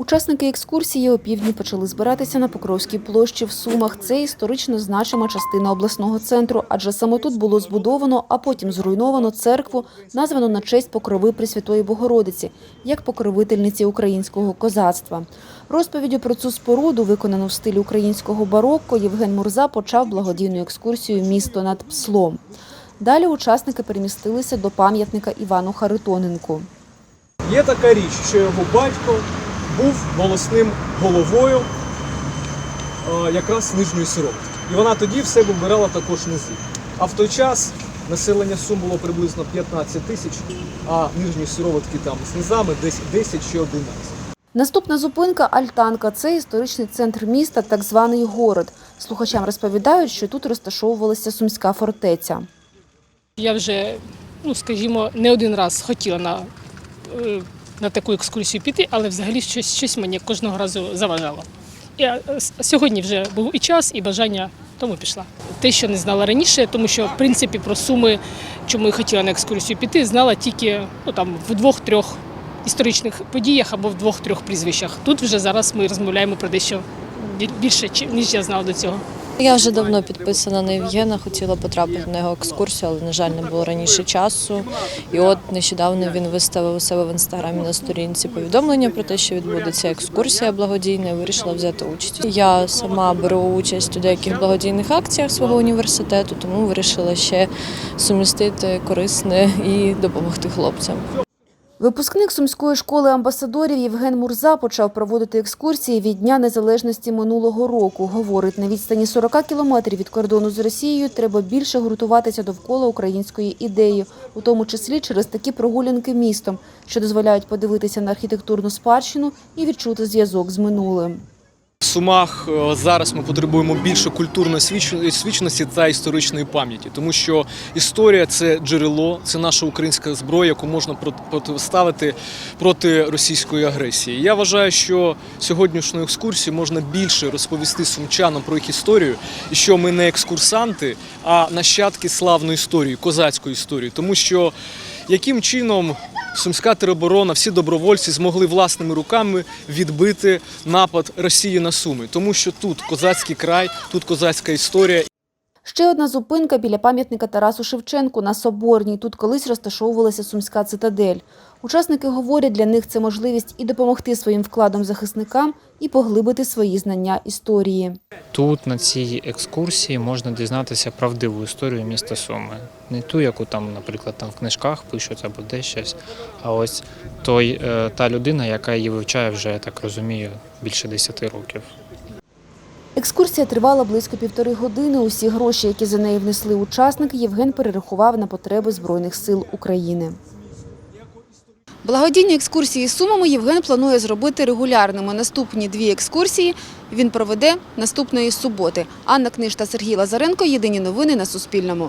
Учасники екскурсії опівдні почали збиратися на Покровській площі в Сумах. Це історично значима частина обласного центру, адже саме тут було збудовано, а потім зруйновано церкву, названу на честь покрови Пресвятої Богородиці, як покровительниці українського козацтва. Розповіддю про цю споруду, виконану в стилі українського барокко, Євген Мурза почав благодійну екскурсію «Місто над Пслом». Далі учасники перемістилися до пам'ятника Івану Харитоненку. Є така річ, що його батько був волосним головою е, якраз нижньої сироватки. І вона тоді в себе вбирала також низи. А в той час населення Сум було приблизно 15 тисяч, а нижньої сироватки там з низами десь 10 чи 11. Наступна зупинка Альтанка. Це історичний центр міста, так званий город. Слухачам розповідають, що тут розташовувалася сумська фортеця. Я вже, ну скажімо, не один раз хотіла на, е, на таку екскурсію піти, але взагалі щось, щось мені кожного разу заважало. Я е, сьогодні вже був і час, і бажання, тому пішла. Те, що не знала раніше, тому що в принципі про суми, чому я хотіла на екскурсію піти, знала тільки ну, там, в двох-трьох історичних подіях або в двох-трьох прізвищах. Тут вже зараз ми розмовляємо про дещо більше, ніж я знала до цього. Я вже давно підписана на Євгена, хотіла потрапити на його екскурсію, але, на жаль, не було раніше часу. І от нещодавно він виставив у себе в інстаграмі на сторінці повідомлення про те, що відбудеться екскурсія благодійна, і вирішила взяти участь. Я сама беру участь у деяких благодійних акціях свого університету, тому вирішила ще сумістити корисне і допомогти хлопцям. Випускник сумської школи амбасадорів Євген Мурза почав проводити екскурсії від Дня Незалежності минулого року. Говорить, на відстані 40 кілометрів від кордону з Росією треба більше гуртуватися довкола української ідеї, у тому числі через такі прогулянки містом, що дозволяють подивитися на архітектурну спадщину і відчути зв'язок з минулим. Сумах е, зараз ми потребуємо більше культурної свідченості та історичної пам'яті, тому що історія це джерело, це наша українська зброя, яку можна прот- протиставити проти російської агресії. Я вважаю, що сьогоднішньою екскурсією можна більше розповісти сумчанам про їх історію, і що ми не екскурсанти, а нащадки славної історії, козацької історії, тому що яким чином Сумська тероборона, всі добровольці змогли власними руками відбити напад Росії на Суми, тому що тут козацький край, тут козацька історія. Ще одна зупинка біля пам'ятника Тарасу Шевченку на Соборній. Тут колись розташовувалася сумська цитадель. Учасники говорять, для них це можливість і допомогти своїм вкладом захисникам, і поглибити свої знання історії. Тут на цій екскурсії можна дізнатися правдиву історію міста Суми. Не ту, яку там, наприклад, там в книжках пишуть або де щось, а ось той, е, та людина, яка її вивчає вже, я так розумію, більше 10 років. Екскурсія тривала близько півтори години. Усі гроші, які за неї внесли учасники, Євген перерахував на потреби Збройних сил України. Благодійні екскурсії з Сумами Євген планує зробити регулярними. Наступні дві екскурсії він проведе наступної суботи. Анна Книж та Сергій Лазаренко. Єдині новини на Суспільному.